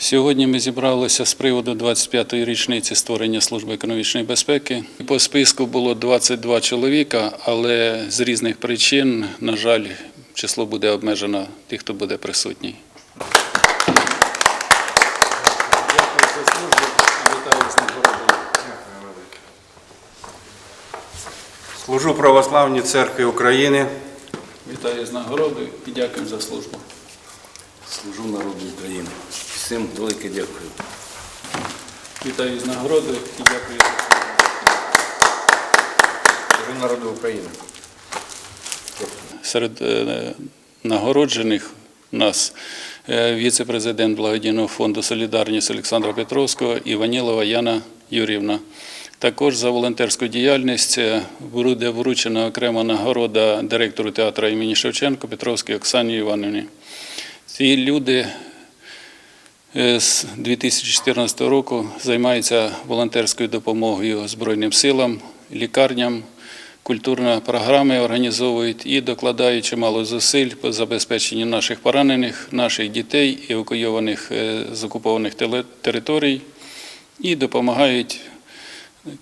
Сьогодні ми зібралися з приводу 25-ї річниці створення служби економічної безпеки. По списку було 22 чоловіка, але з різних причин, на жаль, число буде обмежено тих, хто буде присутній. Дякую за службу. Вітаю з нагородою. Служу православній церкві України. Вітаю з нагородою і дякую за службу. Служу народу України. Всім велике дякую. Вітаю з нагородою і дякую за. Народу України. Серед е, нагороджених нас е, віце-президент благодійного фонду Солідарність Олександра Петровського і Ванілова Яна Юрівна. Також за волонтерську діяльність е, буде вручена окрема нагорода директору театру імені Шевченко Петровській Оксані Іванівні. Ці люди з 2014 року займаються волонтерською допомогою Збройним силам, лікарням, культурні програми організовують і докладають чимало зусиль по забезпеченню наших поранених, наших дітей, евакуйованих е, з окупованих територій, і допомагають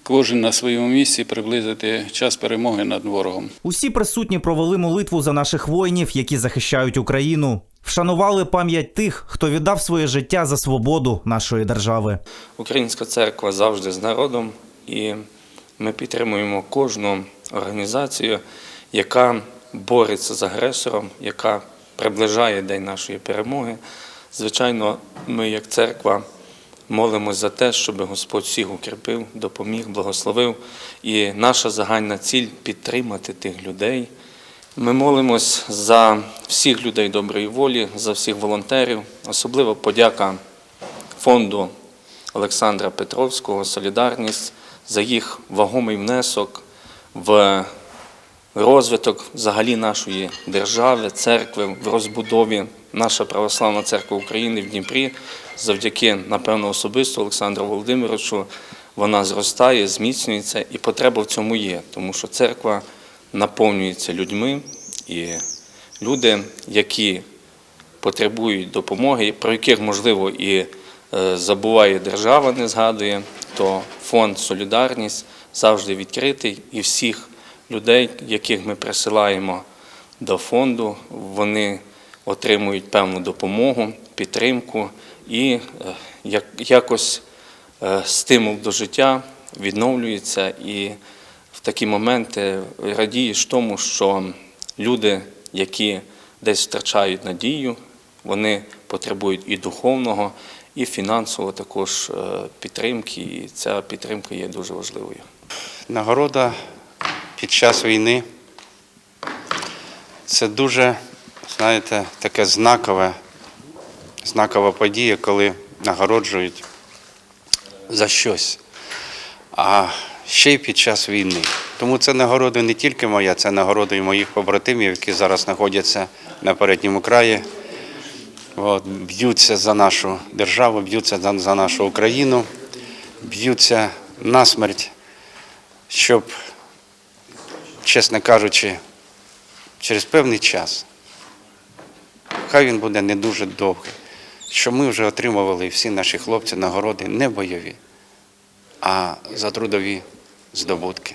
кожен на своєму місці приблизити час перемоги над ворогом. Усі присутні провели молитву за наших воїнів, які захищають Україну. Вшанували пам'ять тих, хто віддав своє життя за свободу нашої держави. Українська церква завжди з народом, і ми підтримуємо кожну організацію, яка бореться з агресором, яка приближає день нашої перемоги. Звичайно, ми, як церква, молимось за те, щоб Господь всіх укріпив, допоміг, благословив. І наша загальна ціль підтримати тих людей. Ми молимось за всіх людей доброї волі, за всіх волонтерів, особливо подяка фонду Олександра Петровського Солідарність за їх вагомий внесок в розвиток взагалі нашої держави, церкви, в розбудові. Наша православна церква України в Дніпрі завдяки, напевно, особисто Олександру Володимировичу, вона зростає, зміцнюється, і потреба в цьому є, тому що церква наповнюється людьми, і люди, які потребують допомоги, про яких, можливо, і е, забуває держава, не згадує, то фонд Солідарність завжди відкритий і всіх людей, яких ми присилаємо до фонду, вони отримують певну допомогу, підтримку і е, як- якось е, стимул до життя відновлюється. І в такі моменти радієш тому, що люди, які десь втрачають надію, вони потребують і духовного, і фінансового також е, підтримки. І ця підтримка є дуже важливою. Нагорода під час війни це дуже, знаєте, таке знакове, знакова подія, коли нагороджують за щось. А ще й під час війни. Тому це нагорода не тільки моя, це нагорода і моїх побратимів, які зараз знаходяться на передньому краї. От, б'ються за нашу державу, б'ються за, за нашу Україну, б'ються насмерть, щоб, чесно кажучи, через певний час, хай він буде не дуже довгий, що ми вже отримували всі наші хлопці нагороди не бойові, а за трудові здобутки.